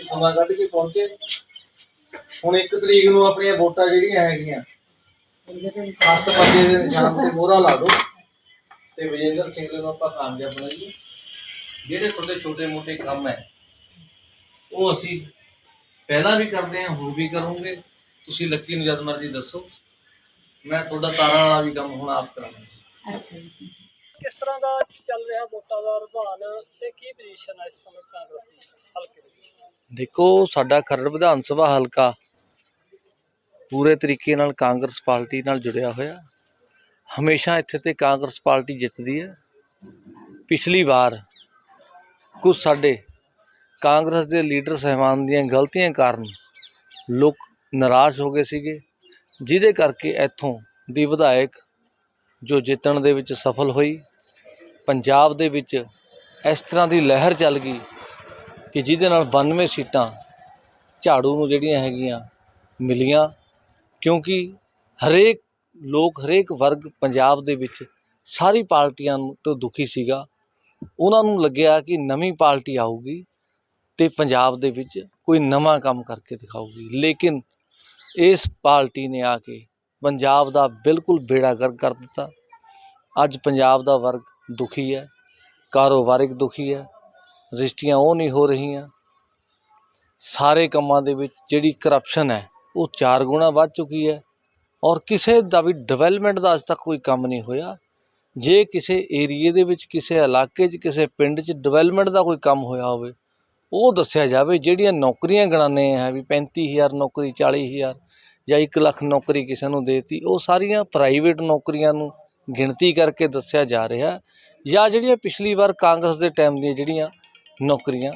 ਸਮਾਂ ਕੱਢ ਕੇ ਪਹੁੰਚੇ। ਹੁਣ 1 ਤਰੀਕ ਨੂੰ ਆਪਣੀਆਂ ਵੋਟਾਂ ਜਿਹੜੀਆਂ ਹੈਗੀਆਂ ਸੱਤ ਬੰਦੇ ਦੇ ਨਿਸ਼ਾਨ ਤੇ ਮੋਹਰਾ ਲਾ ਦਿਓ। ਤੇ ਵਿਜੇਂਦਰ ਸਿੰਘ ਨੂੰ ਆਪਾਂ ਕਾਮਯਾਬ ਬਣਾਈਏ। ਜਿਹੜੇ ਤੁਹਾਡੇ ਛੋਟੇ ਮੋਟੇ ਕੰਮ ਹੈ ਉਹ ਅਸੀਂ ਪਹਿਲਾਂ ਵੀ ਕਰਦੇ ਹਾਂ ਹੁਣ ਵੀ ਕਰੂੰਗੇ। ਤੁਸੀਂ ਲੱਕੀ ਨੂੰ ਜਦ ਮਰਜ਼ੀ ਦੱਸੋ। ਮੈਂ ਤੁਹਾਡਾ ਤਾਰਾਂ ਵਾਲਾ ਵੀ ਕੰਮ ਹੁਣ ਆਪ ਕਰਾਂਗਾ। ਕਿਸ ਤਰ੍ਹਾਂ ਦਾ ਚੱਲ ਰਿਹਾ ਵੋਟਾਂ ਦਾ ਰੁਝਾਨ ਤੇ ਕੀ ਪੋਜੀਸ਼ਨ ਹੈ ਇਸ ਸਮੇਂ ਕਾਂਗਰਸ ਦੀ ਹਲਕੇ ਦੇ ਵਿੱਚ? ਦੇਖੋ, ਸਾਡਾ ਖਰੜ ਵਿਧਾਨ ਸਭਾ ਹਲਕਾ ਪੂਰੇ ਤਰੀਕੇ ਨਾਲ ਕਾਂਗਰਸ ਪਾਰਟੀ ਨਾਲ ਜੁੜਿਆ ਹੋਇਆ। ਹਮੇਸ਼ਾ ਇੱਥੇ ਤੇ ਕਾਂਗਰਸ ਪਾਰਟੀ ਜਿੱਤਦੀ ਹੈ। ਪਿਛਲੀ ਵਾਰ ਕੁਝ ਸਾਡੇ ਕਾਂਗਰਸ ਦੇ ਲੀਡਰ ਸਹਿਬਾਨ ਦੀਆਂ ਗਲਤੀਆਂ ਕਾਰਨ ਲੋਕ ਨਾਰਾਜ਼ ਹੋ ਗਏ ਸੀਗੇ, ਜਿਹਦੇ ਕਰਕੇ ਇੱਥੋਂ ਦੀ ਵਿਧਾਇਕ ਜੋ ਜਿੱਤਣ ਦੇ ਵਿੱਚ ਸਫਲ ਹੋਈ, ਪੰਜਾਬ ਦੇ ਵਿੱਚ ਇਸ ਤਰ੍ਹਾਂ ਦੀ ਲਹਿਰ ਚੱਲ ਗਈ ਕਿ ਜਿਹਦੇ ਨਾਲ 92 ਸੀਟਾਂ ਝਾੜੂ ਨੂੰ ਜਿਹੜੀਆਂ ਹੈਗੀਆਂ ਮਿਲੀਆਂ, ਕਿਉਂਕਿ ਹਰੇਕ ਲੋਕ, ਹਰੇਕ ਵਰਗ ਪੰਜਾਬ ਦੇ ਵਿੱਚ ਸਾਰੀ ਪਾਰਟੀਆਂ ਨੂੰ ਤੋਂ ਦੁਖੀ ਸੀਗਾ। ਉਹਨਾਂ ਨੂੰ ਲੱਗਿਆ ਕਿ ਨਵੀਂ ਪਾਰਟੀ ਆਊਗੀ ਤੇ ਪੰਜਾਬ ਦੇ ਵਿੱਚ ਕੋਈ ਨਵਾਂ ਕੰਮ ਕਰਕੇ ਦਿਖਾਊਗੀ। ਲੇਕਿਨ ਇਸ ਪਾਰਟੀ ਨੇ ਆ ਕੇ ਪੰਜਾਬ ਦਾ ਬਿਲਕੁਲ ਬੇੜਾ ਗਰਕ ਕਰ ਦਿੱਤਾ। ਅੱਜ ਪੰਜਾਬ ਦਾ ਵਰਗ ਦੁਖੀ ਹੈ, ਕਾਰੋਬਾਰਿਕ ਦੁਖੀ ਹੈ ਰਜਿਸਟਰੀਆਂ ਉਹ ਨਹੀਂ ਹੋ ਰਹੀਆਂ। ਸਾਰੇ ਕੰਮਾਂ ਦੇ ਵਿੱਚ ਜਿਹੜੀ ਕਰਪਸ਼ਨ ਹੈ, ਉਹ ਚਾਰ ਗੁਣਾ ਵੱਧ ਚੁੱਕੀ ਹੈ ਔਰ ਕਿਸੇ ਦਾ ਵੀ ਡਿਵੈਲਪਮੈਂਟ ਦਾ ਅਜ ਤੱਕ ਕੋਈ ਕੰਮ ਨਹੀਂ ਹੋਇਆ। ਜੇ ਕਿਸੇ ਏਰੀਏ ਦੇ ਵਿੱਚ, ਕਿਸੇ ਇਲਾਕੇ 'ਚ, ਕਿਸੇ ਪਿੰਡ 'ਚ ਡਿਵੈਲਪਮੈਂਟ ਦਾ ਕੋਈ ਕੰਮ ਹੋਇਆ ਹੋਵੇ, ਉਹ ਦੱਸਿਆ ਜਾਵੇ ਜਿਹੜੀਆਂ ਨੌਕਰੀਆਂ ਗਣਾਨੇ ਹੈ ਵੀ 35000 ਨੌਕਰੀ 40000 ਜਾਂ 1 ਲੱਖ ਨੌਕਰੀ ਕਿਸੇ ਨੂੰ ਦੇਤੀ, ਉਹ ਸਾਰੀਆਂ ਪ੍ਰਾਈਵੇਟ ਨੌਕਰੀਆਂ ਨੂੰ ਗਿਣਤੀ ਕਰਕੇ ਦੱਸਿਆ ਜਾ ਰਿਹਾ। ਜਾਂ ਜਿਹੜੀਆਂ ਪਿਛਲੀ ਵਾਰ ਕਾਂਗਰਸ ਦੇ ਟਾਈਮ ਦੀਆਂ ਜਿਹੜੀਆਂ ਨੌਕਰੀਆਂ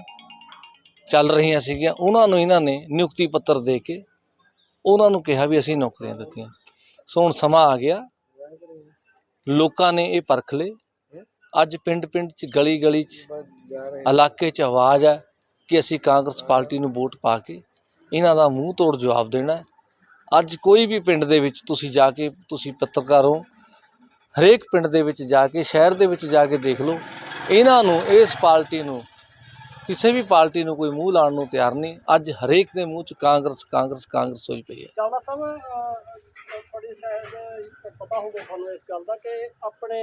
ਚੱਲ ਰਹੀਆਂ ਸੀਗੀਆਂ। ਉਹਨਾਂ ਨੂੰ ਇਹਨਾਂ ਨੇ ਨਿਯੁਕਤੀ ਪੱਤਰ ਦੇ ਕੇ ਉਹਨਾਂ ਨੂੰ ਕਿਹਾ ਵੀ ਅਸੀਂ ਨੌਕਰੀਆਂ ਦਿੱਤੀਆਂ। ਸੋ ਹੁਣ ਸਮਾਂ ਆ ਗਿਆ। ਲੋਕਾਂ ਨੇ ਇਹ ਪਰਖ ਲਏ। ਅੱਜ ਪਿੰਡ ਪਿੰਡ 'ਚ ਗਲੀ ਗਲੀ 'ਚ, ਇਲਾਕੇ 'ਚ ਆਵਾਜ਼ ਹੈ ਕਿ ਅਸੀਂ ਕਾਂਗਰਸ ਪਾਰਟੀ ਨੂੰ ਵੋਟ ਪਾ ਕੇ ਇਹਨਾਂ ਦਾ ਮੂੰਹ ਤੋੜ ਜਵਾਬ ਦੇਣਾ ਅੱਜ ਕੋਈ ਵੀ ਪਿੰਡ ਦੇ ਵਿੱਚ ਤੁਸੀਂ ਜਾ ਕੇ, ਤੁਸੀਂ ਪੱਤਰਕਾਰ ਹੋ, ਹਰੇਕ ਪਿੰਡ ਦੇ ਵਿੱਚ ਜਾ ਕੇ, ਸ਼ਹਿਰ ਦੇ ਵਿੱਚ ਜਾ ਕੇ ਦੇਖ ਲਓ, ਇਹਨਾਂ ਨੂੰ, ਇਸ ਪਾਰਟੀ ਨੂੰ ਕਿਸੇ ਵੀ ਪਾਰਟੀ ਨੂੰ ਕੋਈ ਮੂੰਹ ਲਾਉਣ ਨੂੰ ਤਿਆਰ ਨਹੀਂ। ਅੱਜ ਹਰੇਕ ਦੇ ਮੂੰਹ 'ਚ ਕਾਂਗਰਸ ਕਾਂਗਰਸ ਕਾਂਗਰਸ ਹੋਈ ਪਈ ਹੈ। ਚਾਵਲਾ ਸਾਹਿਬ ਤੁਹਾਡੀ ਸ਼ਾਇਦ ਪਤਾ ਹੋਵੇ ਤੁਹਾਨੂੰ ਇਸ ਗੱਲ ਦਾ ਕਿ ਆਪਣੇ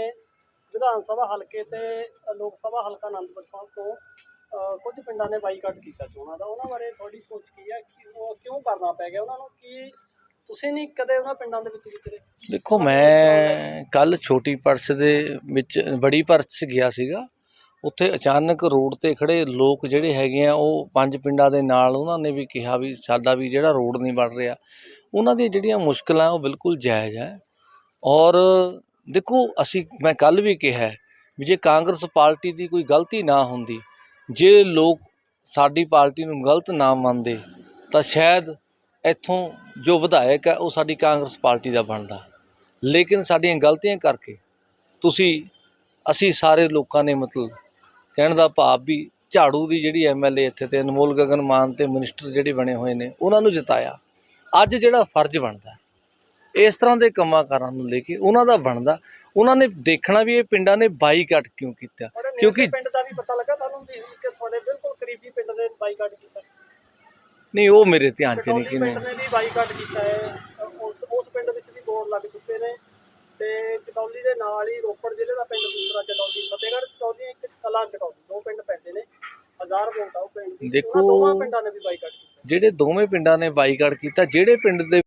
ਵਿਧਾਨ ਸਭਾ ਹਲਕੇ ਤੇ ਲੋਕ ਸਭਾ ਹਲਕਾ ਆਨੰਦਪੁਰ ਸਾਹਿਬ ਤੋਂ ਕੁਝ ਪਿੰਡਾਂ ਨੇ ਬਾਈਕਾਟ ਕੀਤਾ ਚੋਣਾਂ ਦਾ। ਉਹਨਾਂ ਬਾਰੇ ਤੁਹਾਡੀ ਸੋਚ ਕੀ ਹੈ? ਕਿ ਉਹ ਕਿਉਂ ਕਰਨਾ ਪੈ ਗਿਆ ਉਹਨਾਂ ਨੂੰ? ਕੀ ਤੁਸੀਂ ਨਹੀਂ ਕਦੇ ਉਹਨਾਂ ਪਿੰਡਾਂ ਦੇ ਵਿੱਚ ਵਿਚਰੇ? ਦੇਖੋ ਮੈਂ ਕੱਲ ਛੋਟੀ ਪਰਸ ਦੇ ਵਿੱਚ ਬੜੀ ਪਰਸ ਗਿਆ ਸੀਗਾ। ਉੱਥੇ ਅਚਾਨਕ ਰੋਡ ਤੇ ਖੜ੍ਹੇ ਲੋਕ ਜਿਹੜੇ ਹੈਗੇ ਆ, ਉਹ ਪੰਜ ਪਿੰਡਾਂ ਦੇ ਨਾਲ ਉਹਨਾਂ ਨੇ ਵੀ ਕਿਹਾ ਵੀ ਸਾਡਾ ਵੀ ਜਿਹੜਾ ਰੋਡ ਨਹੀਂ ਬਣ ਰਿਹਾ। ਉਹਨਾਂ ਦੀਆਂ ਜਿਹੜੀਆਂ ਮੁਸ਼ਕਿਲਾਂ, ਉਹ ਬਿਲਕੁਲ ਜਾਇਜ਼ ਹੈ। ਔਰ ਦੇਖੋ, ਅਸੀਂ, ਮੈਂ ਕੱਲ੍ਹ ਵੀ ਕਿਹਾ ਵੀ ਜੇ ਕਾਂਗਰਸ ਪਾਰਟੀ ਦੀ ਕੋਈ ਗਲਤੀ ਨਾ ਹੁੰਦੀ, ਜੇ ਲੋਕ ਸਾਡੀ ਪਾਰਟੀ ਨੂੰ ਗਲਤ ਨਾ ਮੰਨਦੇ, ਤਾਂ ਸ਼ਾਇਦ ਇੱਥੋਂ ਜੋ ਵਿਧਾਇਕ ਹੈ, ਉਹ ਸਾਡੀ ਕਾਂਗਰਸ ਪਾਰਟੀ ਦਾ ਬਣਦਾ। ਲੇਕਿਨ ਸਾਡੀਆਂ ਗਲਤੀਆਂ ਕਰਕੇ ਤੁਸੀਂ, ਅਸੀਂ ਸਾਰੇ ਲੋਕਾਂ ਨੇ ਮਤਲਬ ਕਹਿਣ ਦਾ ਭਾਵ ਵੀ ਝਾੜੂ ਦੀ ਜਿਹੜੀ ਐਮਐਲਏ ਇੱਥੇ ਤੇ ਅਨਮੋਲ ਗਗਨ ਮਾਨ ਤੇ ਮਿਨਿਸਟਰ ਜਿਹੜੇ ਬਣੇ ਹੋਏ ਨੇ ਉਹਨਾਂ ਨੂੰ ਜਿਤਾਇਆ। ਅੱਜ ਜਿਹੜਾ ਫਰਜ਼ ਬਣਦਾ ਇਸ ਤਰ੍ਹਾਂ ਦੇ ਕੰਮਾਂ ਕਾਰਾਂ ਨੂੰ ਲੈ ਕੇ ਉਹਨਾਂ ਦਾ ਬਣਦਾ। ਉਹਨਾਂ ਨੇ ਦੇਖਣਾ ਵੀ ਇਹ ਪਿੰਡਾਂ ਨੇ ਬਾਈਕਾਟ ਕਿਉਂ ਕੀਤਾ? ਕਿਉਂਕਿ ਪਿੰਡ ਦਾ ਵੀ ਪਤਾ ਲੱਗਾ ਤੁਹਾਨੂੰ ਵੀ ਕਿ ਤੁਹਾਡੇ ਬਿਲਕੁਲ ਕਰੀਬੀ ਪਿੰਡ ਨੇ ਬਾਈਕਾਟ ਕੀਤਾ। ਨਹੀਂ ਉਹ ਮੇਰੇ ਧਿਆਨ 'ਚ ਨਹੀਂ ਚਟੌਲੀ ਕਿਨੇ। ਪਿੰਡ ਨੇ ਵੀ ਬਾਈਕਾਟ ਕੀਤਾ ਹੈ। ਉਸ ਉਸ ਪਿੰਡ ਵਿੱਚ ਵੀ ਬੋਰਡ ਲੱਗ ਚੁੱਕੇ ਨੇ ਤੇ ਚਟੌਲੀ ਦੇ ਨਾਲ ਹੀ ਰੋਪੜ ਜ਼ਿਲ੍ਹੇ ਦਾ ਪਿੰਡ ਦੂਸਰਾ ਚਟੌਲੀ ਫਤਿਹਗੜ੍ਹ ਚਟੌਲੀ ਇੱਕ ਕਲਾਂ ਚਟੌਲੀ ਦੋ ਪਿੰਡ ਪੈਂਦੇ ਨੇ ਹਜ਼ਾਰ ਵੋਟ ਆ ਉਹ ਪਿੰਡ ਦੀ ਦੇਖੋ- ਉਹਨਾਂ ਦੋਵਾਂ ਪਿੰਡਾਂ ਨੇ ਵੀ ਬਾਈਕਾਟ ਕੀਤਾ। ਜਿਹੜੇ ਦੋਵੇਂ ਪਿੰਡਾਂ ਨੇ ਬਾਈਕਾਟ ਕੀਤਾ ਜਿਹੜੇ ਪਿੰਡ ਦੇ